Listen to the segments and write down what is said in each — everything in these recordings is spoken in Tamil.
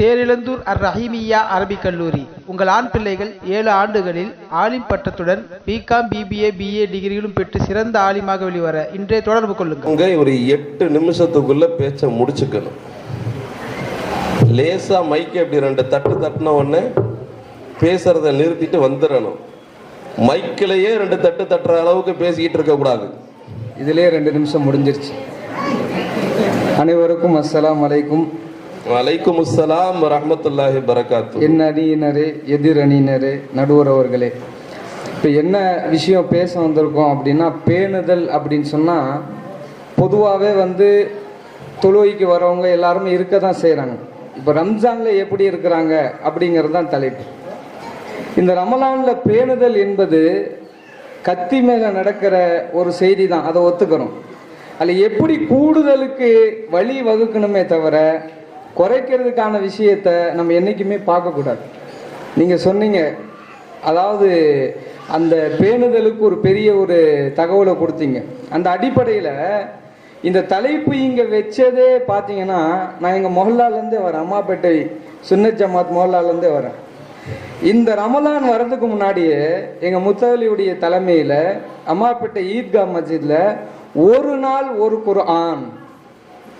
தேரிழந்தூர் அர் ரஹீமியா அரபிக் கல்லூரி. உங்கள் ஆண் பிள்ளைகள் ஏழு ஆண்டுகளில் ஆலிம் பட்டத்துடன் பிகாம் பிபிஏ பிஏ டிகிரிகளும் பெற்று சிறந்த ஆலிமாக வெளிவர இன்றே தொடர்பு கொள்ளுங்கள். அவங்க ஒரு எட்டு நிமிஷத்துக்குள்ள பேச்ச முடிச்சுக்கணும். லேசா மைக்கு அப்படி ரெண்டு தட்டு தட்டின உடனே பேசுறத நிறுத்திட்டு வந்துடணும். மைக்கிலேயே ரெண்டு தட்டு தட்டுற அளவுக்கு பேசிக்கிட்டு இருக்க கூடாது. இதிலே ரெண்டு நிமிஷம் முடிஞ்சிருச்சு. அனைவருக்கும் அஸ்ஸலாமு அலைக்கும். வலைக்கும் அஸ்ஸலாம் ரஹமத்துல்லாஹி பரகாத்து என் அணியினரே எதிர் அணியினரே நடுவரவர்களே. இப்போ என்ன விஷயம் பேச வந்திருக்கோம் அப்படின்னா பேணுதல் அப்படின்னு சொன்னால் பொதுவாகவே வந்து தொழுவைக்கு வரவங்க எல்லாருமே இருக்க தான் செய்கிறாங்க இப்போ ரம்ஜானில் எப்படி இருக்கிறாங்க அப்படிங்கிறது தான் தலைப்பு. இந்த ரமலானில் பேணுதல் என்பது கத்தி மேலே நடக்கிற ஒரு செய்தி தான் அதை ஒத்துக்கிறோம். அதில் எப்படி கூடுதலுக்கு வழி வகுக்கணுமே தவிர குறைக்கிறதுக்கான விஷயத்தை நம்ம என்றைக்குமே பார்க்கக்கூடாது. நீங்கள் சொன்னீங்க அதாவது அந்த பேணுதலுக்கு ஒரு பெரிய ஒரு தகவலை கொடுத்தீங்க. அந்த அடிப்படையில் இந்த தலைப்பு இங்கே வச்சதே பார்த்தீங்கன்னா நான் எங்கள் மொஹல்லாலேருந்தே வரேன். அம்மாப்பேட்டை சுன்னத் ஜமாத் மொஹல்லாலேருந்தே வரேன். இந்த ரமலான் வர்றதுக்கு முன்னாடியே எங்கள் முத்தவலியுடைய தலைமையில் அம்மாப்பேட்டை ஈத்கா மஸ்ஜிதில் ஒரு நாள் ஒரு குர்ஆன்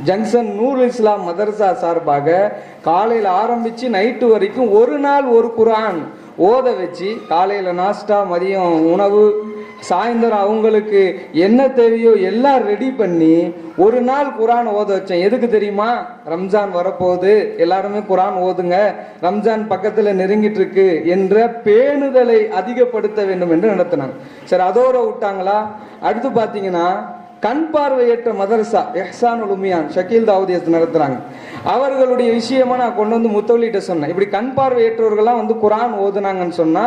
ஜங்ஷன் நூறு இஸ்லாம் மதரசா சார்பாக காலையில் ஆரம்பித்து நைட்டு வரைக்கும் ஒரு நாள் ஒரு குரான் ஓத வச்சு காலையில் நாஸ்டா மதியம் உணவு சாயந்தரம் அவங்களுக்கு என்ன தேவையோ எல்லாம் ரெடி பண்ணி ஒரு நாள் குரான் ஓத வச்சேன். எதுக்கு தெரியுமா? ரம்ஜான் வரப்போகுது. எல்லாருமே குரான் ஓதுங்க. ரம்ஜான் பக்கத்தில் நெருங்கிட்டு இருக்கு என்ற பேணுதலை அதிகப்படுத்த வேண்டும் என்று நடத்தினாங்க. சரி அதோட விட்டாங்களா? அடுத்து பார்த்தீங்கன்னா கண் பார்வையற்ற மதரசா எஹ்சான் உலுமியான் ஷக்கீல் தாவூதியஸ் நடத்துறாங்க. அவர்களுடைய விஷயமா நான் கொண்டு வந்து முத்தவலிட்ட சொன்னேன். இப்படி கண் பார்வையற்றவர்கள்லாம் வந்து குரான் ஓதுனாங்கன்னு சொன்னா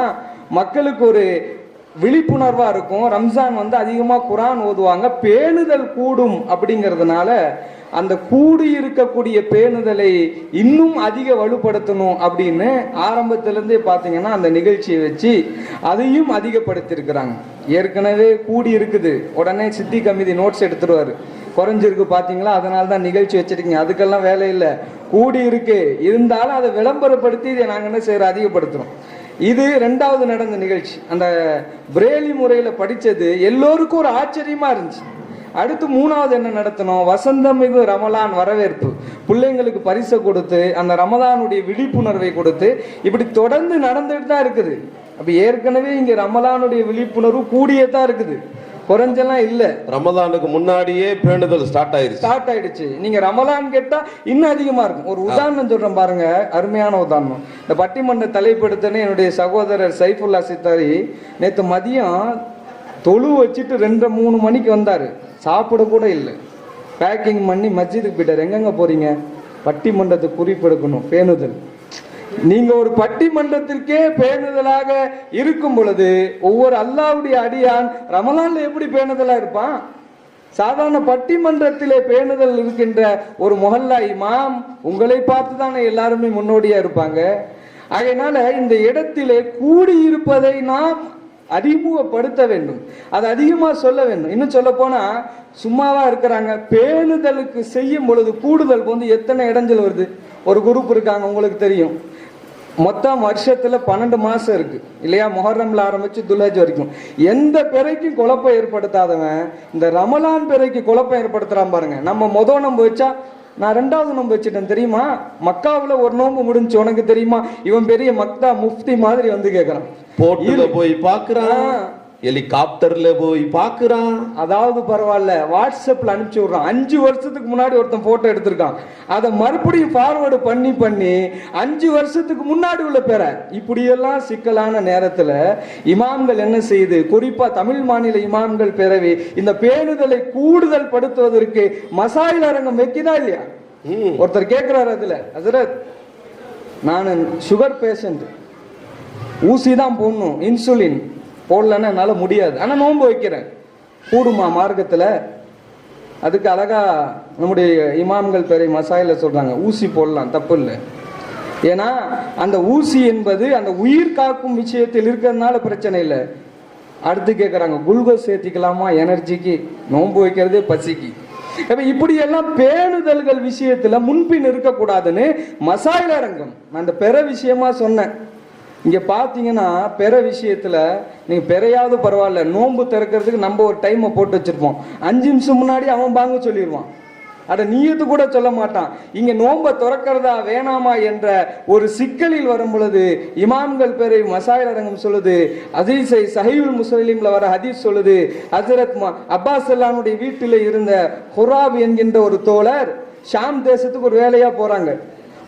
மக்களுக்கு ஒரு விழிப்புணர்வாக இருக்கும். ரம்ஜான் வந்து அதிகமாக குரான் ஓதுவாங்க. பேணுதல் கூடும் அப்படிங்கிறதுனால அந்த கூடி இருக்கக்கூடிய பேணுதலை இன்னும் அதிக வலுப்படுத்தணும் அப்படின்னு ஆரம்பத்திலேருந்தே பார்த்தீங்கன்னா அந்த நிகழ்ச்சியை வச்சு அதையும் அதிகப்படுத்தியிருக்கிறாங்க. ஏற்கனவே கூடி இருக்குது. உடனே சித்தி கமிதி நோட்ஸ் எடுத்துருவார். குறைஞ்சிருக்கு பார்த்தீங்களா அதனால தான் நிகழ்ச்சி வச்சிருக்கீங்க. அதுக்கெல்லாம் வேலை இல்லை. கூடி இருக்கு. இருந்தாலும் அதை விளம்பரப்படுத்தி இதை நாங்கள் என்ன செய்கிற அதிகப்படுத்துறோம். இது ரெண்டாவது நடந்த நிகழ்ச்சி. அந்த பிரேலி முறையில் படித்தது எல்லோருக்கும் ஒரு ஆச்சரியமாக இருந்துச்சு. அடுத்து மூணாவது என்ன நடத்தணும்? வசந்தமிகு ரமலான் வரவேற்பு. பிள்ளைங்களுக்கு பரிசை கொடுத்து அந்த ரமலானுடைய விழிப்புணர்வை கொடுத்து இப்படி தொடர்ந்து நடந்துட்டு தான் இருக்குது. அப்போ ஏற்கனவே இங்கே ரமலானுடைய விழிப்புணர்வு கூடியே தான் இருக்குது. குறைஞ்செல்லாம் இல்லை. ரமதானுக்கு முன்னாடியே பேணுதல் ஸ்டார்ட் ஆயிருச்சு. ஸ்டார்ட் ஆயிடுச்சு. நீங்க ரமலான் கேட்டா இன்னும் அதிகமா இருக்கும். ஒரு உதாரணம் சொல்றேன் பாருங்க. அருமையான உதாரணம். இந்த பட்டிமன்ற தலைப்படுத்தனே என்னுடைய சகோதரர் சைஃபுல்லா சித்தாரி நேத்து மதியம் தொழு வச்சுட்டு ரெண்டு மூணு மணிக்கு வந்தாரு. சாப்பிட கூட இல்லை. பேக்கிங் பண்ணி மஸ்ஜிதுக்கு போயிட்டாரு. எங்கெங்க போறீங்க? பட்டிமன்றத்துக்கு குறிப்பெடுக்கணும் பேணுதல். நீங்க ஒரு பட்டிமன்றத்திற்கே பேணுதலாக இருக்கும் பொழுது ஒவ்வொரு அல்லாவுடைய அடியான் ரமலான்ல எப்படி பேணுதலா இருப்பான்? சாதாரண பட்டிமன்றத்திலே பேணுதல் இருக்கின்ற ஒரு மொஹல்லா இமாம் உங்களை பார்த்து தானே எல்லாருமே முன்னோடியா இருப்பாங்க? அதனால இந்த இடத்திலே கூடியிருப்பதை நாம் அறிமுகப்படுத்த வேண்டும். அது அதிகமா சொல்ல வேண்டும். இன்னும் சொல்ல போனா சும்மாவா இருக்கிறாங்க. பேணுதலுக்கு செய்யும் பொழுது கூடுதல் வந்து எத்தனை இடைஞ்சல் வருது? ஒரு குரூப் இருக்காங்க உங்களுக்கு தெரியும். மொத்தம் வருஷத்துல பன்னெண்டு மாசம் இருக்கு. இல்லையா? முஹர்ரம்ல ஆரம்பிச்சு துல்ஹஜ் வரைக்கும். எந்த பிறைக்கும் குழப்பம் ஏற்படுத்தாதவன் இந்த ரமலான் பிறைக்கு குழப்பம் ஏற்படுத்துறான் பாருங்க. நம்ம மொத நம்ப வச்சா நான் ரெண்டாவது நோன்பு வச்சுட்டேன் தெரியுமா? மக்காவுல ஒரு நோன்பு முடிஞ்சு உனக்கு தெரியுமா? இவன் பெரிய மக்தா முஃப்தி மாதிரி வந்து கேக்குறான். போட்டுல போய் பாக்குறான். ஹெலிகாப்டர்ல போய் பாக்குறான். அதாவது பரவாயில்ல வாட்ஸ்அப்ல அனுப்பிச்சு விடுறான். அஞ்சு வருஷத்துக்கு முன்னாடி ஒருத்தன் போட்டோ எடுத்திருக்கான். அதை மறுபடியும் ஃபார்வர்டு பண்ணி பண்ணி அஞ்சு வருஷத்துக்கு முன்னாடி உள்ள பேர. இப்படியெல்லாம் சிக்கலான நேரத்துல இமாம்கள் என்ன செய்யுது குறிப்பா தமிழ் மாநில இமாம்கள் பேரவை இந்த பேணுதலை கூடுதல் படுத்துவதற்கு மசாயில் அரங்கம் வைக்குதா இல்லையா. ஒருத்தர் கேட்கிறாரு அதுல அதுல நான் சுகர் பேஷண்ட் ஊசி தான் போடணும் இன்சுலின் போடலன்னா என்னால் முடியாது. ஆனால் நோன்பு வைக்கிறேன். கூடுமா மார்க்கத்தில்? அதுக்கு அழகா நம்முடைய இமாம்கள் பெரிய மசாயில சொல்கிறாங்க ஊசி போடலாம் தப்பு இல்லை ஏன்னா அந்த ஊசி என்பது அந்த உயிர் காக்கும் விஷயத்தில் இருக்கிறதுனால பிரச்சனை இல்லை. அடுத்து கேட்குறாங்க குளுக்கோஸ் சேர்த்திக்கலாமா? எனர்ஜிக்கு. நோன்பு வைக்கிறதே பசிக்கு. அப்ப இப்படி எல்லாம் பேணுதல்கள் விஷயத்தில் முன்பின் இருக்கக்கூடாதுன்னு மசாயில் அரங்கம். நான் அந்த பெற விஷயமா சொன்னேன். இங்க பாத்தீங்கன்னா பெற விஷயத்துல நீங்க பெறையாவது பரவாயில்ல. நோன்பு திறக்கிறதுக்கு நம்ம ஒரு டைமை போட்டு வச்சிருப்போம். அஞ்சு நிமிஷம் முன்னாடி அவன் பாங்க சொல்லிடுவான் அட நீயத்து கூட சொல்ல மாட்டான். இங்க நோன்பை திறக்கிறதா வேணாமா என்ற ஒரு சிக்கலில் வரும் பொழுது இமாம்கள் பேரை மசாயில் அரங்கம் சொல்லுது. அதீசை சஹீவுல் முஸ்லீமில் வர ஹதீஸ் சொல்லுது. ஹசரத் அப்பாஸ் அல்லானுடைய வீட்டில் இருந்த ஹுராப் என்கின்ற ஒரு தோழர் ஷாம் தேசத்துக்கு ஒரு வேலையா போறாங்க.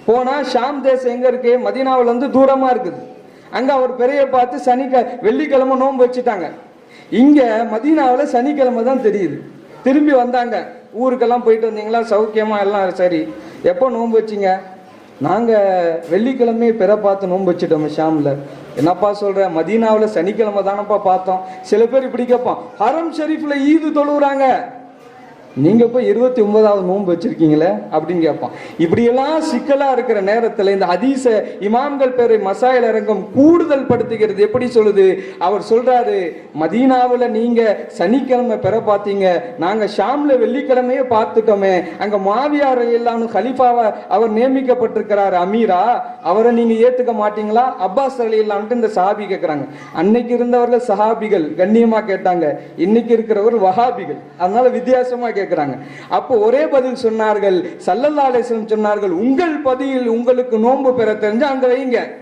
போனா ஷாம் தேசம் எங்க இருக்கு? மதீனாவுல இருந்து தூரமா இருக்குது. அங்க அவர் பெரிய பார்த்து சனிக்க வெள்ளிக்கிழமை நோன்பு வச்சுட்டாங்க. இங்க மதீனாவில் சனிக்கிழமை தான் தெரியுது. திரும்பி வந்தாங்க. ஊருக்கெல்லாம் போயிட்டு வந்தீங்களா? சௌக்கியமா? எல்லாம் சரி. எப்போ நோன்பு வச்சீங்க? நாங்கள் வெள்ளிக்கிழமையே பிற பார்த்து நோன்பு வச்சுட்டோம் ஷாமில் என்னப்பா சொல்கிற மதீனாவில் சனிக்கிழமை தானப்பா பார்த்தோம். சில பேர் இப்படி கேட்பான். ஹரம் ஷெரீஃபில் ஈது தொழுவுறாங்க. நீங்க இப்போ இருபத்தி ஒன்பதாவது நோன்பு வச்சிருக்கீங்களே? அப்படின்னு கேட்பான். இப்படியெல்லாம் சிக்கலா இருக்கிற நேரத்துல இந்த அதீச இமாம்கள் பேரை மசாயில் அரங்கம் கூடுதல் படுத்துகிறது எப்படி சொல்லுது? அவர் சொல்றாரு மதீனாவுல நீங்க சனிக்கிழமை பெற பார்த்தீங்க. நாங்க ஷாம்ல வெள்ளிக்கிழமையே பார்த்துட்டோமே. அங்க மாவியார் இல்லாமல் கலிஃபாவா அவர் நியமிக்கப்பட்டிருக்கிறார். அமீரா அவரை நீங்க ஏத்துக்க மாட்டீங்களா? அப்பாஸ் அலி இல்லான்ட்டு இந்த சஹாபி கேட்கறாங்க அன்னைக்கு இருந்தவர்கள் சஹாபிகள் கண்ணியமா கேட்டாங்க. இன்னைக்கு இருக்கிறவர் வஹாபிகள். அதனால வித்தியாசமா கேட்கறாங்க அப்போ ஒரே பதில் சொன்னார்கள் சல்லல்லா அலிஸ்லம் சொன்னார்கள் உங்கள் பதியில் உங்களுக்கு நோன்பு பெற தெரிஞ்சு அங்க வைங்க.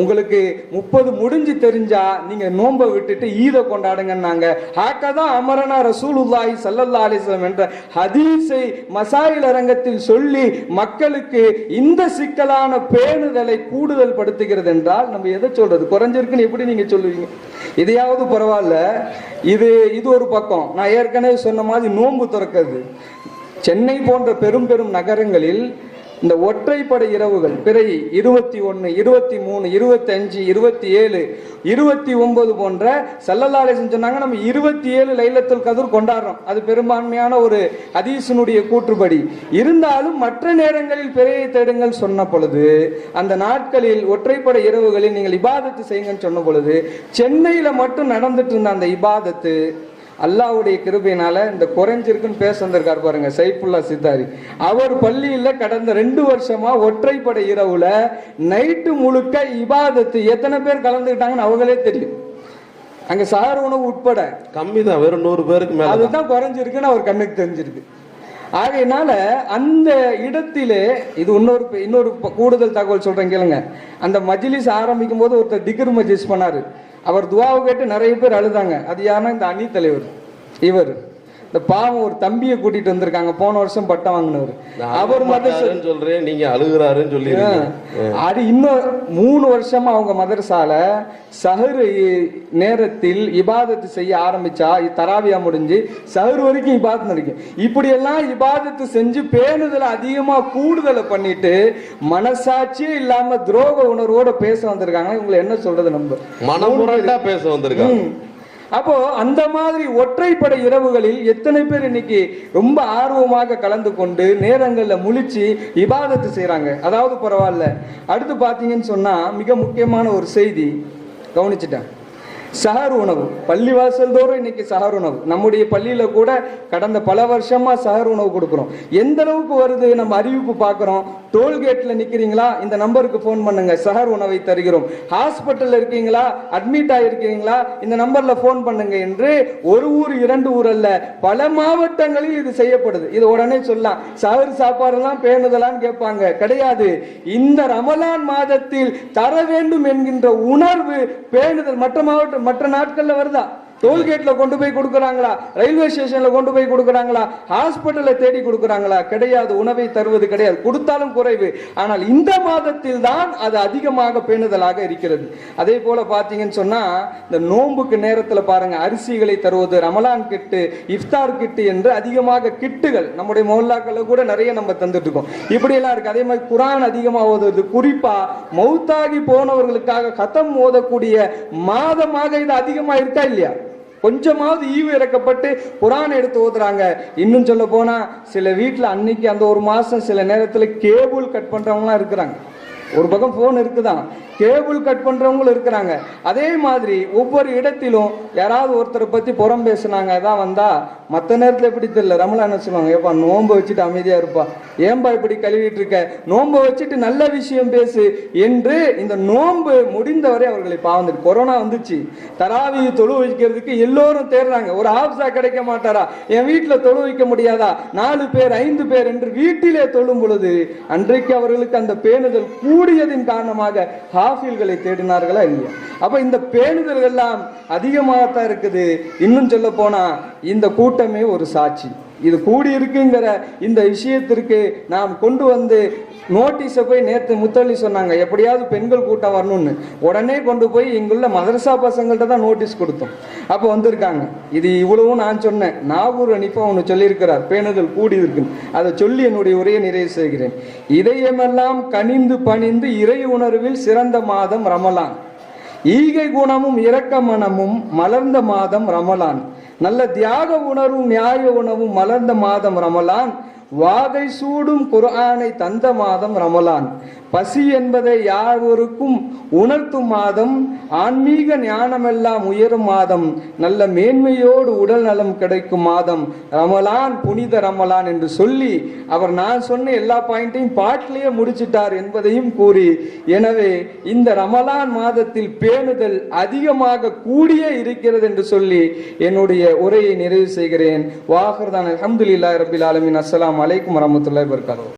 உங்களுக்கு முப்பது முடிஞ்சு தெரிஞ்சா நீங்க நோன்பை விட்டுட்டு ஈதை கொண்டாடுங்கன்னாங்க. ஹாக்கதான் அமரனா ரசூலுல்லாஹி சல்லல்லா அலிஸ்லம் என்ற ஹதீஸை மசாயில் அரங்கத்தில் சொல்லி மக்களுக்கு இந்த சிக்கலான பேணுதலை கூடுதல் படுத்துகிறது என்றால் நம்ம எதை சொல்றது? குறைஞ்சிருக்குன்னு எப்படி நீங்க சொல்லுவீங்க? இதையாவது பரவாயில்ல. இது இது ஒரு பக்கம். நான் ஏற்கனவே சொன்ன மாதிரி நோன்பு திறக்கிறது. சென்னை போன்ற பெரும் பெரும் நகரங்களில் இந்த ஒற்றைப்படை இரவுகள் பிறை இருபத்தி ஒன்று இருபத்தி மூணு இருபத்தி அஞ்சு இருபத்தி ஏழு இருபத்தி ஒன்பது போன்ற சல்லல்லாலேசன் சொன்னாங்க நம்ம இருபத்தி ஏழு லைலத்துல் கதிர் கொண்டாடுறோம். அது பெரும்பான்மையான ஒரு அதீசனுடைய கூற்றுப்படி. இருந்தாலும் மற்ற நேரங்களில் பிறையை தேடுங்கள் சொன்ன பொழுது அந்த நாட்களில் ஒற்றைப்படை இரவுகளில் நீங்கள் இபாதத்து செய்யுங்கன்னு சொன்ன பொழுது சென்னையில் மட்டும் நடந்துட்டு இருந்த அந்த இபாதத்து அல்லாஹ்வுடைய கிருபையினால இந்த குறைஞ்சிருக்குன்னு பேச வந்திருக்காரு பாருங்க சைஃபுல்லா சித்தாரி. அவர் பள்ளியில கடந்த ரெண்டு வருஷமா ஒற்றைப்படை இரவுல நைட்டு முழுக்க இபாதத்து எத்தனை பேர் கலந்துக்கிட்டாங்கன்னு அவங்களே தெரியும். அங்க சார் உணவு உட்பட. கம்மி தான் வெறும் நூறு பேருக்கு மேல தான். அதுதான் குறைஞ்சிருக்குன்னு அவர் கண்ணுக்கு தெரிஞ்சிருக்கு. ஆகையினால அந்த இடத்திலே இது இன்னொரு இன்னொரு கூடுதல் தகவல் சொல்றேன் கேளுங்க. அந்த மஜ்லிஸ் ஆரம்பிக்கும் போது ஒருத்தர் திக்ர் மஜ்லிஸ் பண்ணாரு. அவர் துவாவை கேட்டு நிறைய பேர் அழுதாங்க. அது யாருன்னா இந்த அணி தலைவர். இவர். இந்த பாவம் ஒரு தம்பியை கூட்டிட்டு வந்திருக்காங்க. போன வருஷம் பட்டம் வாங்கினவர். அவர் மாட்டாருன்னு சொல்றேன் நீங்க அழுகுறாருன்னு சொல்லிருக்கீங்க அது இன்னும் மூணு வருஷமா அவங்க மதரசால சஹரு நேரத்தில் இபாதத்து செய்ய ஆரம்பிச்சா தராவியா முடிஞ்சு சஹர் வரைக்கும் இபாதத்து நடக்கும். இப்படி எல்லாம் இபாதத்து செஞ்சு பேணுதல அதிகமா கூடுதலை பண்ணிட்டு மனசாட்சியே இல்லாம துரோக உணர்வோட பேச வந்திருக்காங்க இவங்களை என்ன சொல்றது நம்ம? மனமுரண்டா பேச வந்திருக்காங்க. அப்போ அந்த மாதிரி ஒற்றைப்படை இரவுகளில் எத்தனை பேர் இன்னைக்கு ரொம்ப ஆர்வமாக கலந்து கொண்டு நேரங்களில் முழிச்சு இபாதத்து செய்கிறாங்க அதாவது பரவாயில்ல. அடுத்து பார்த்தீங்கன்னு சொன்னால் மிக முக்கியமான ஒரு செய்தி. கவனிச்சிட்டேன். சஹர் உணவு. பள்ளிவாசல் தோறும் இன்னைக்கு சஹர் உணவு. நம்முடைய பள்ளியில கூட கடந்த பல வருஷமா சஹர் உணவு கொடுக்குறோம். எந்த அளவுக்கு வருது? நம்ம அறிவிப்பு பார்க்குறோம் டோல்கேட்ல நிக்கிறீங்களா? இந்த நம்பருக்கு ஃபோன் பண்ணுங்க. சஹர் உணவை தருகிறோம். ஹாஸ்பிட்டலில் இருக்கீங்களா? அட்மிட் ஆயிருக்கீங்களா? இந்த நம்பர்ல ஃபோன் பண்ணுங்க என்று ஒரு ஊர் இரண்டு ஊர் அல்ல பல மாவட்டங்களில் இது செய்யப்படுது. இது உடனே சொல்லலாம். சஹர் சாப்பாடுலாம் பேணுதலான்னு கேட்பாங்க. கிடையாது. இந்த ரமலான் மாதத்தில் தர வேண்டும் என்கின்ற உணர்வு பேணுதல் மற்ற மாவட்டம் மற்ற நாட்கள்ல வருதா? டோல்கேட்ல கொண்டு போய் கொடுக்குறாங்களா? ரயில்வே ஸ்டேஷன்ல கொண்டு போய் கொடுக்குறாங்களா? ஹாஸ்பிட்டல்ல தேடி கொடுக்குறாங்களா? கிடையாது. உணவை தருவது கிடையாது. கொடுத்தாலும் குறைவு. ஆனால் இந்த மாதத்தில் தான் அது அதிகமாக பேணுதலாக இருக்கிறது. அதே போல பாத்தீங்கன்னு சொன்னா இந்த நோன்புக்கு நேரத்துல பாருங்க அரிசிகளை தருவது ரமலான் கிட்டு இஃப்தார் கிட்டு என்று அதிகமாக கிட்டுகள் நம்முடைய மொஹல்லாக்கள் கூட நிறைய நம்ம தந்துட்டு இருக்கோம். இப்படி எல்லாம் இருக்கு. அதே மாதிரி குரான் அதிகமாக ஓதுவது குறிப்பா மௌத்தாகி போனவர்களுக்காக கதம் ஓதக்கூடிய மாதமாக இது அதிகமாக இருக்கா இல்லையா? கொஞ்சமாவது ஈவு இறக்கப்பட்டு குரான் எடுத்து ஓதுறாங்க இன்னும் சொல்ல போனா சில வீட்டில் அன்னைக்கு அந்த ஒரு மாசம் சில நேரத்துல கேபிள் கட் பண்றவங்களாம் இருக்கிறாங்க. ஒரு பக்கம் போன் இருக்குதான். கேபிள் கட் பண்றவங்களும் இருக்கிறாங்க. அதே மாதிரி ஒவ்வொரு இடத்திலும் யாராவது ஒருத்தரை பத்தி புறம் பேசுனாங்க அதான் வந்தா மற்ற நேரத்துல எப்படி தெரியல. ரமலா என்ன சொல்லுவாங்க? ஏப்பா நோன்பை வச்சுட்டு அமைதியா இருப்பா. ஏன்பா இப்படி கழுவிட்டு இருக்க? நோன்பை வச்சுட்டு நல்ல விஷயம் பேசு என்று இந்த நோன்பு முடிந்தவரை அவர்களை பாவந்து கொரோனா வந்துச்சு. தராவி தொழு வைக்கிறதுக்கு எல்லோரும் தேடுறாங்க. ஒரு ஆப்சா கிடைக்க மாட்டாரா? என் வீட்டுல தொழு வைக்க முடியாதா? நாலு பேர் ஐந்து பேர் என்று வீட்டிலே தொழும் பொழுது அன்றைக்கு அவர்களுக்கு அந்த பேணுதல் கூடியதின் காரணமாக காஃபில்களை தேடினார்களா இல்லையா? அப்போ இந்த பேணுதல் எல்லாம் அதிகமாகத்தான் இருக்குது. இன்னும் சொல்ல போனா இந்த கூட்டமே ஒரு சாட்சி. இது கூடி இருக்குங்கிற இந்த விஷயத்திற்கு நாம் கொண்டு வந்து நோட்டீஸை போய் நேற்று முத்தள்ளி சொன்னாங்க எப்படியாவது பெண்கள் கூட்டம் வரணும்னு. உடனே கொண்டு போய் இங்குள்ள மதரசா பசங்கள்ட்ட தான் நோட்டீஸ் கொடுத்தோம். அப்போ வந்திருக்காங்க. இது இவ்வளவும் நான் சொன்னேன். நாகூர் அனிப்பா ஒன்று சொல்லியிருக்கிறார். பேணுதல் கூடி இருக்குன்னு. அதை சொல்லி என்னுடைய உரையை நிறைவு செய்கிறேன். இதயமெல்லாம் கனிந்து பணிந்து இறை உணர்வில் சிறந்த மாதம் ரமலான். ஈகை குணமும் இரக்க மனமும் மலர்ந்த மாதம் ரமலான். நல்ல தியாக உணர்வும் நியாய உணவும் மலர்ந்த மாதம் ரமலான். வாகை சூடும் குர்ஆனை தந்த மாதம் ரமலான். பசி என்பதை யாவருக்கும் உணர்த்தும் மாதம் ஆன்மீக ஞானமெல்லாம் உயரும் மாதம் நல்ல மேன்மையோடு உடல் நலம் கிடைக்கும் மாதம் ரமலான் புனித ரமலான் என்று சொல்லி அவர் நான் சொன்ன எல்லா பாயிண்ட்டையும் பாட்டிலேயே முடிச்சிட்டார் என்பதையும் கூறி எனவே இந்த ரமலான் மாதத்தில் பேணுதல் அதிகமாக கூடியே இருக்கிறது என்று சொல்லி என்னுடைய உரையை நிறைவு செய்கிறேன். வாகர்தான் அஹமதுல்லா ரபில் ஆலமீன். அஸ்ஸலாமு அலைக்கும் வரமத்துல்லாஹி வபரகாத்துஹு